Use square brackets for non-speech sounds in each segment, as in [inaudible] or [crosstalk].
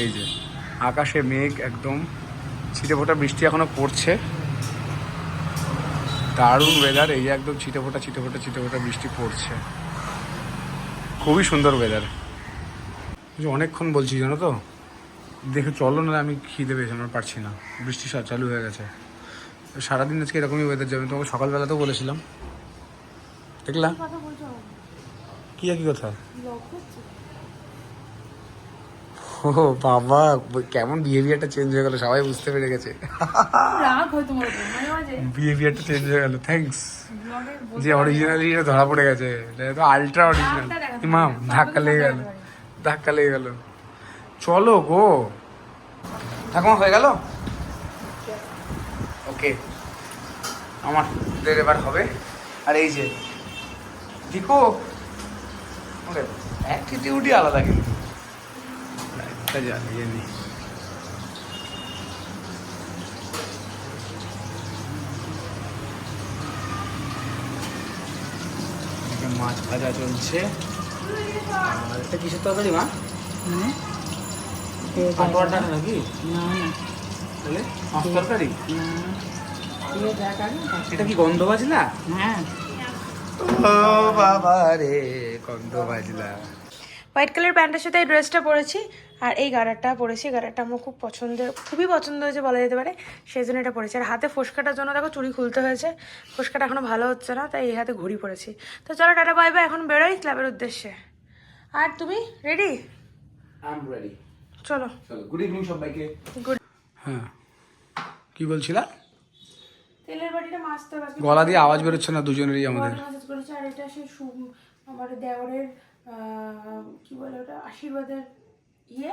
এই যে আকাশে মেঘ একদম ছিটে ফোটা বৃষ্টি এখনও পড়ছে। দারুণ ওয়েদার এই যে একদম ছিটে ফোটা ছিটে ফোটা ছিটে ফোটা বৃষ্টি পড়ছে। খুবই সুন্দর ওয়েদার অনেকক্ষণ বলছি জানো তো? দেখে চলো না আমি খিদে পেয়েছি আমার পারছি না। বৃষ্টি চালু হয়ে গেছে। সারাদিন আজকে এরকমই ওয়েদার যাবে। তোমাকে সকালবেলাতেও বলেছিলাম। বলছো? কি একই কথা? ও বাবা কেমন বিহেভিয়ারটা চেঞ্জ হয়ে গেল সবাই বুঝতে পেরে গেছে। হয় বিহেভিয়ারটা চেঞ্জ হয়ে গেল থ্যাঙ্কস যে অরিজিনালি এটা ধরা পড়ে গেছে এটা তো আলট্রা অরিজিনাল ইমাম ধাক্কা লেগে গেল ধাক্কা লেগে গেল। চলো গো। ঠাকুমা হয়ে গেল? ওকে আমার দের এবার হবে। আর এই যে দিকো অ্যাটিটিউডই আলাদা কিন্তু। লাইটটা জ্বালিয়ে নি এদিকে মাছ ভাজা চলছে। আর এটা কিসের তরকারি মা? পাটোয়াটা নাকি? না না। তাহলে মাছ তরকারি? এটা কি গন্ধ বাজলা? হ্যাঁ। ও বাবা রে গন্ধ বাজলা। হোয়াইট কালার প্যান্টের সাথে এই ড্রেসটা পরেছি। আর এই গাড়াটা পরেছি। গাড়াটা আমার খুব পছন্দের খুবই পছন্দ হয়েছে বলা যেতে পারে। সেই জন্য এটা পরেছি। আর হাতে ফোসকাটার জন্য দেখো চুড়ি খুলতে হয়েছে। ফোসকাটা এখনও ভালো হচ্ছে না তাই এই হাতে ঘড়ি পরেছি। তো চলো টাটা বাই বাই। এখন বেরোই ক্লাবের উদ্দেশ্যে। আর তুমি? রেডি রেডি চলো। চলো গুড ইভিনিং সবাইকে। গুড হ্যাঁ। কি বলছিলা? তেলের বাটিটা মাছতে গলা দিয়ে আওয়াজ বেরোচ্ছে না দুজনেরই আমাদের। আর এটা সু- আমার দেওরের আহ, কি বলে ওটা? আশীর্বাদের ইয়ে?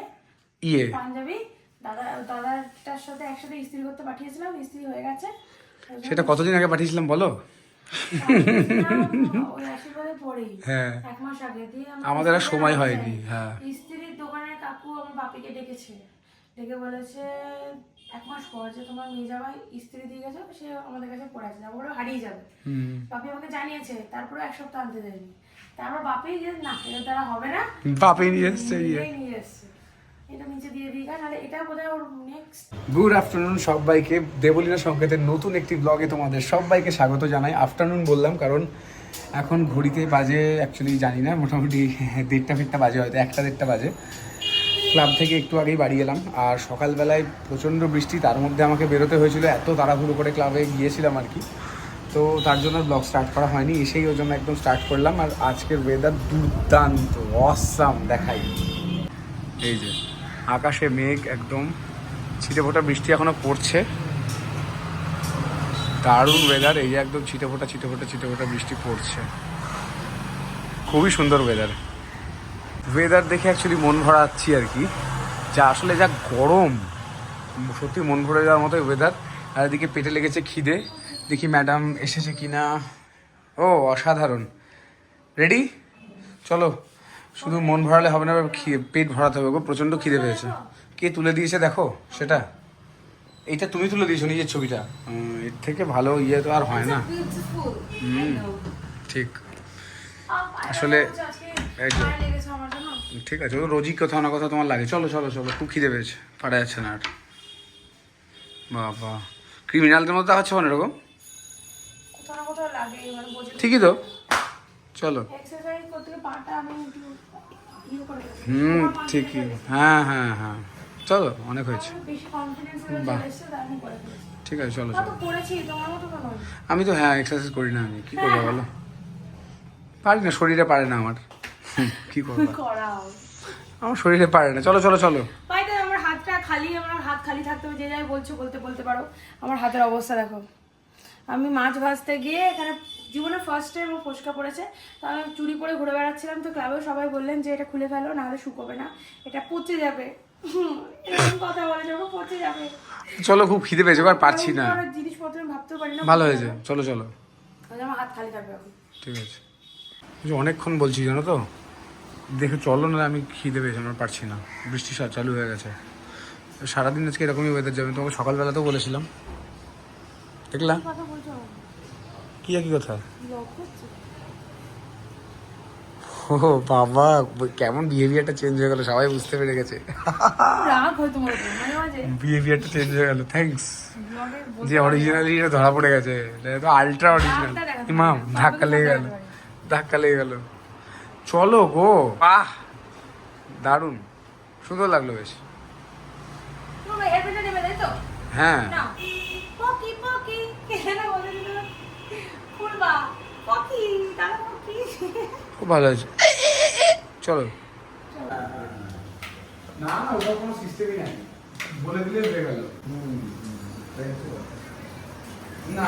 ইয়ে। পাঞ্জাবি। দাদা দাদাটার সাথে একসাথে ইস্ত্রি করতে পাঠিয়েছিলাম ইস্ত্রি হয়ে গেছে। সেটা কতদিন আগে পাঠিয়েছিলাম বলো? হ্যাঁ। এক মাস আগে। দিয়ে আমাদের আর সময় হয়নি। হ্যাঁ। ইস্ত্রির দোকানের কাকু আমার বাপিকে ডেকেছে। ডেকে বলেছে এক মাস পর যে তোমার নিয়ে যাওয়া ইস্ত্রি দিয়ে গেছে সে আমাদের কাছে পড়ে আছে যাব ওরা হারিয়ে যাবে। বাপি আমাকে জানিয়েছে তারপরে এক সপ্তাহ আনতে দেয়নি। তারপর বাপি যে না এটা হবে না। বাপে নিয়ে এসছে ইয়ে। নিয়ে এসছে। গুড আফটারনুন সবাইকে। দেবলীনা সংকেতের নতুন একটি ব্লগে তোমাদের সবাইকে স্বাগত জানাই। আফটারনুন বললাম কারণ এখন ঘড়িতে বাজে অ্যাকচুয়ালি জানি না মোটামুটি দেড়টা ফেরটা বাজে হয়তো একটা দেড়টা বাজে। ক্লাব থেকে একটু আগেই বাড়ি এলাম। আর সকালবেলায় প্রচণ্ড বৃষ্টি, তার মধ্যে আমাকে বেরোতে হয়েছিল, এত তাড়াহুড়ো করে ক্লাবে গিয়েছিলাম আর কি। তো তার জন্য ব্লগ স্টার্ট করা হয়নি, এসেই ওই জন্য একদম স্টার্ট করলাম। আর আজকের ওয়েদার দুর্দান্ত অসাম দেখাই। এই যে, আকাশে মেঘ একদম, ছিটে ফোটা বৃষ্টি এখনও পড়ছে। দারুণ ওয়েদার এই যে একদম ছিটে ফোটা ছিটে ফোটা ছিটে ফোটা বৃষ্টি পড়ছে। খুবই সুন্দর ওয়েদার ওয়েদার দেখে অ্যাকচুয়ালি মন ভরাচ্ছি আর কি। যা আসলে যা গরম সত্যি মন ভরে যাওয়ার মতো ওয়েদার আর এদিকে পেটে লেগেছে খিদে। দেখি ম্যাডাম এসেছে কি না ও অসাধারণ। রেডি চলো শুধু মন ভরালে হবে না পেট ভরাতে হবে গো প্রচণ্ড খিদে পেয়েছে। কে তুলে দিয়েছে দেখো সেটা। এইটা তুমি তুলে দিয়েছ নিজের ছবিটা। এর থেকে ভালো ইয়ে তো আর হয় না। হুম ঠিক। আসলে এই ঠিক আছে ও রোজই কোথাও না কোথাও তোমার লাগে। চলো চলো চলো খুব খিদে পেয়েছে পারা যাচ্ছে না আর। বাবা ক্রিমিনালদের মতো হচ্ছে মানে এরকম ঠিকই তো। চলো। ইয়ে। হুম ঠিকই। হ্যাঁ হ্যাঁ হ্যাঁ। চলো অনেক হয়েছে। বাহ। ঠিক আছে চলো চলো। আমি তো হ্যাঁ এক্সারসাইজ করি না আমি। কি করব বলো? পারি না শরীরে পারে না আমার। [laughs] কি করব? করাও। আমার শরীরে পারে না। চলো চলো চলো। ভাই তো আমার হাতটা খালি আমার হাত খালি থাকতে হবে যে যাই বলছো বলতে বলতে পারো। আমার হাতের অবস্থা দেখো। আমি মাছ ভাজতে গিয়ে এখানে জীবনে ফার্স্ট টাইম ফসকা পড়েছে। তো আমি চুরি করে ঘুরে বেড়াচ্ছিলাম তো ক্লাবেও সবাই বললেন যে এটা খুলে ফেলো নাহলে শুকোবে না। এটা পচে যাবে। এরকম কথা বলে যাব পচে যাবে। চলো খুব খিদে পেয়েছে এবার পারছি না। জিনিসপত্র আমি ভাবতেও পারি না ভালো হয়েছে। চলো চলো। তাহলে আমার হাত খালি থাকবে ঠিক আছে। অনেকক্ষণ বলছি জানো তো? দেখে চলো না আমি খিদে পেয়েছি আমার পারছি না। বৃষ্টি চালু হয়ে গেছে। সারাদিন আজকে এরকমই ওয়েদার যাবে। তোমাকে সকালবেলাতেও বলেছিলাম। বলছো? কি একই কথা? ও বাবা কেমন বিহেভিয়ারটা চেঞ্জ হয়ে গেল সবাই বুঝতে পেরে গেছে। বিহেভিয়ারটা চেঞ্জ হয়ে গেল থ্যাংকস যে অরিজিনালি এটা ধরা পড়ে গেছে তো আলট্রা অরিজিনাল ইমাম ধাক্কা লেগে গেল ধাক্কা লেগে গেল। চলো গো। বাহ দারুণ। সুন্দর লাগল বেশ। হ্যাঁ। না পকি পকি কেন বলে দিল। ফুলবা পকি দাদা পকি। খুব ভালো হয়েছে। চলো। না না ওটা কোনো সিস্টেমই নাই। বলে দিলে হয়ে গেল। না।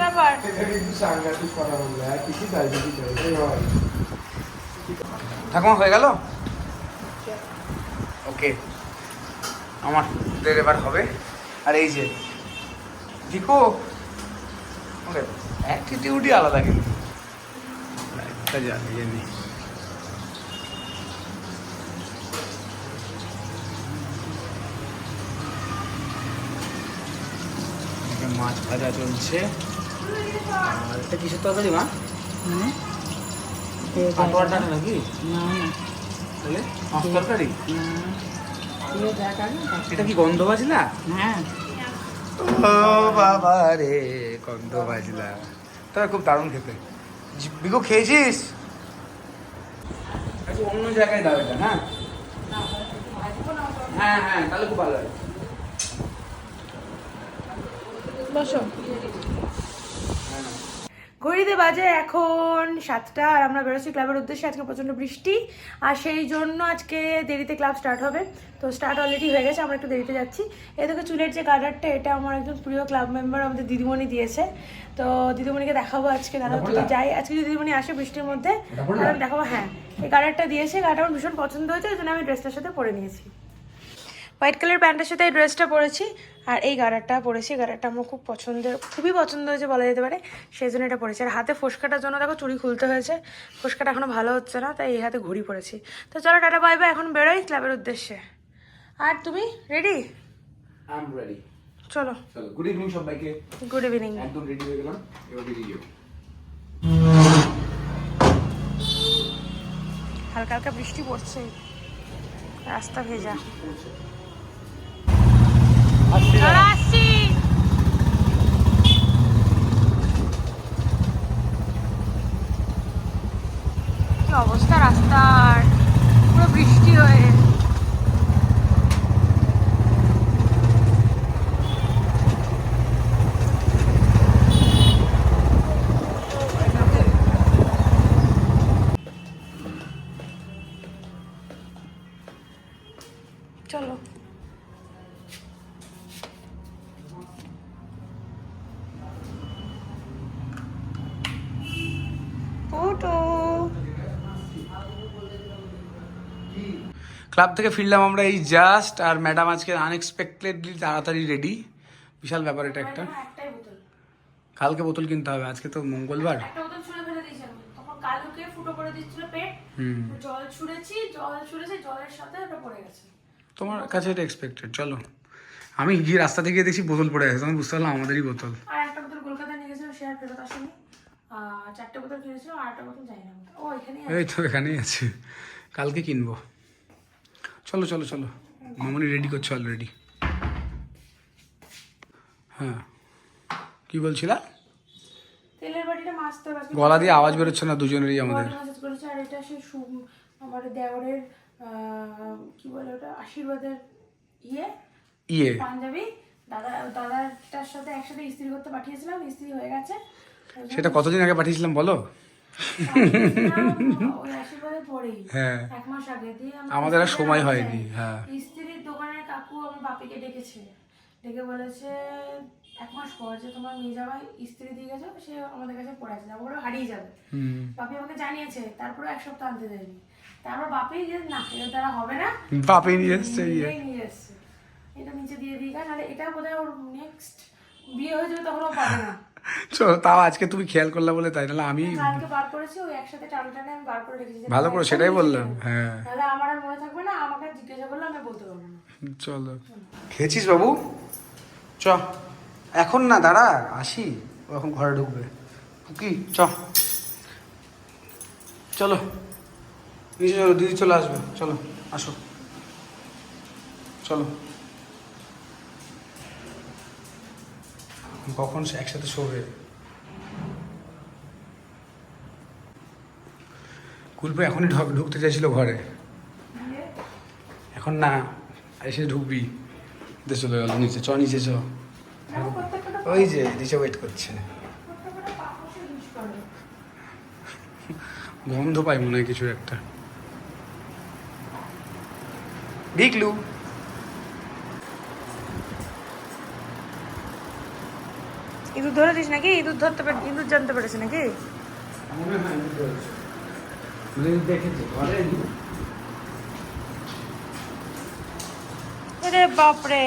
ব্যাপার। সাংঘাতিক কথা বলল আর কিছু চাই কিছু চাই এই হয়। ঠাকুমা হয়ে গেল? ওকে। আমার দের এবার হবে। আর এই যে দিকো ওকে অ্যাটিটিউডই আলাদা কিন্তু। একটা জ্বালিয়ে নি মাছ ভাজা চলছে। আর এটা কিসের তরকারি মা? নাকি তাহলে মাছ তরকারি? এটা কি গন্ধ বাজলা ও বাবা রে গন্ধ বাজলা তবে খুব দারুণ খেতে। জি- বিগো খেয়েছিস? আচ্ছা অন্য জায়গায় দাও এটা হ্যাঁ হ্যাঁ হ্যাঁ তাহলে খুব ভালো হয়। বসো। ঘড়িতে বাজে এখন সাতটা আর আমরা বেরোচ্ছি ক্লাবের উদ্দেশ্যে আজকে প্রচণ্ড বৃষ্টি। আর সেই জন্য আজকে দেরিতে ক্লাব স্টার্ট হবে। তো স্টার্ট অলরেডি হয়ে গেছে আমরা একটু দেরিতে যাচ্ছি। এদিকে চুলের যে গার্ডারটা এটা আমার একজন প্রিয় ক্লাব মেম্বার আমাদের দিদিমণি দিয়েছে। তো দিদিমণিকে দেখাবো আজকে দাদা যদি যাই। আজকে যদি দিদিমণি আসে বৃষ্টির মধ্যে দেখাবো হ্যাঁ এই গার্ডারটা দিয়েছে গার্ডার আমার ভীষণ পছন্দ হয়েছে ওই জন্য আমি ড্রেসটার সাথে পরে নিয়েছি। হোয়াইট কালার প্যান্টের সাথে এই ড্রেসটা পরেছি। আর এই গাড়ারটা পরেছি। গাড়ারটা আমার খুব পছন্দের খুবই পছন্দ হয়েছে বলা যেতে পারে। সেই জন্য এটা পরেছি। আর হাতে ফোসকাটার জন্য দেখো চুড়ি খুলতে হয়েছে। ফোসকাটা এখনও ভালো হচ্ছে না তাই এই হাতে ঘড়ি পরেছি। তো চলো টাটা বাই বাই। এখন বেরোই ক্লাবের উদ্দেশ্যে। আর তুমি? রেডি রেডি চলো। চলো গুড ইভিনিং সবাইকে। গুড ইভিনিং একদম রেডি হয়ে গেলাম। এবার বেরিয়ে হালকা হালকা বৃষ্টি পড়ছে। রাস্তা ভেজা চলো আসছি কি অবস্থা রাস্তার পুরো বৃষ্টি হয়ে চলো ওটো ক্লাব থেকে ফিরলাম আমরা এই জাস্ট আর ম্যাডাম আজকে আনএক্সপেক্টেডলি তাড়াতাড়ি রেডি বিশাল ব্যাপার এটা একটা। কালকে বোতল কিনতে হবে আজকে তো মঙ্গলবার। আমি। তোমার কাছে এটা এক্সপেক্টেড চলো। আমি গিয়ে রাস্তা থেকে দেখছি বোতল পড়ে আছে তখন বুঝতে পারলাম আমাদেরই বোতল। আর একটা বোতল কলকাতা নিয়ে গেছিলাম সে আর ফেরত আসেনি। চারটে বোতল কিনেছিলাম আর একটা বোতল যাই না ও এখানে এই তো এখানেই আছে। কালকে কিনবো। চলো চলো চলো। মামনি রেডি করছ অলরেডি হ্যাঁ। কি বলছিলা? তেলের বাটিটা হবে গলা দিয়ে আওয়াজ বেরোচ্ছে না দুজনেরই আমাদের। মেসেজ করেছে আর এটা আমার দেওরের কি বলে ওটা? আশীর্বাদের ইয়ে ইয়ে। পাঞ্জাবি। দাদা দাদাটার সাথে একসাথে ইস্ত্রি করতে পাঠিয়েছিলাম ইস্ত্রি হয়ে গেছে। সেটা কতদিন আগে পাঠিয়েছিলাম বলো? হ্যাঁ। দিয়ে আমাদের আর সময় হয়নি, হ্যাঁ। ইস্ত্রির দোকানের কাকু আমার বাপিকে ডেকেছে ডেকে বলেছে এক মাস পর যে তোমার মেয়ে জামাই ইস্ত্রি দিয়ে গেছে সে আমাদের কাছে পড়ে আছে ওগুলো হারিয়ে যাবে বাপি আমাকে জানিয়েছে তারপরে এক সপ্তাহ আনতে দেয়নি তারপর বাপি যে না এটা দ্বারা হবে না বাপে নিয়ে এসছে ইয়ে। নিয়ে এসছে। এটা নিচে দিয়ে দিই নাহলে এটা বোধহয় ওর নেক্সট বিয়ে হয়ে যাবে তখন ও পাবে না। চলো তাও আজকে তুমি খেয়াল করলে বলে তাই নাহলে আমি কালকে বার করেছি ওই একসাথে টানে টানে আমি বার করে রেখেছি। ভালো করে সেটাই বললাম হ্যাঁ। তাহলে আমার আর মনে থাকবে না আমাকে জিজ্ঞাসা করলে আমি বলতে পারব না। চলো। খেয়েছিস বাবু? চ এখন না দাঁড়া আসি ও এখন ঘরে ঢুকবে। কি চ। চলো নিচে চলো দিদি চলে আসবে চলো আসো। চলো। কখন সে একসাথে শোবে? কুলপে এখনই ঢুকতে চাইছিল ঘরে। এখন না, এসে ঢুকবি। চলে গেল নিচে, চ নিচে চ। ওই যে, নিচে ওয়েট করছে। গন্ধ পাই মনে হয় কিছু একটা। দেখলু। ইঁদুর ধরেছিস নাকি? ইঁদুর ধরতে পারে ইঁদুর জানতে পেরেছে নাকি? মনে আরে বাপরে।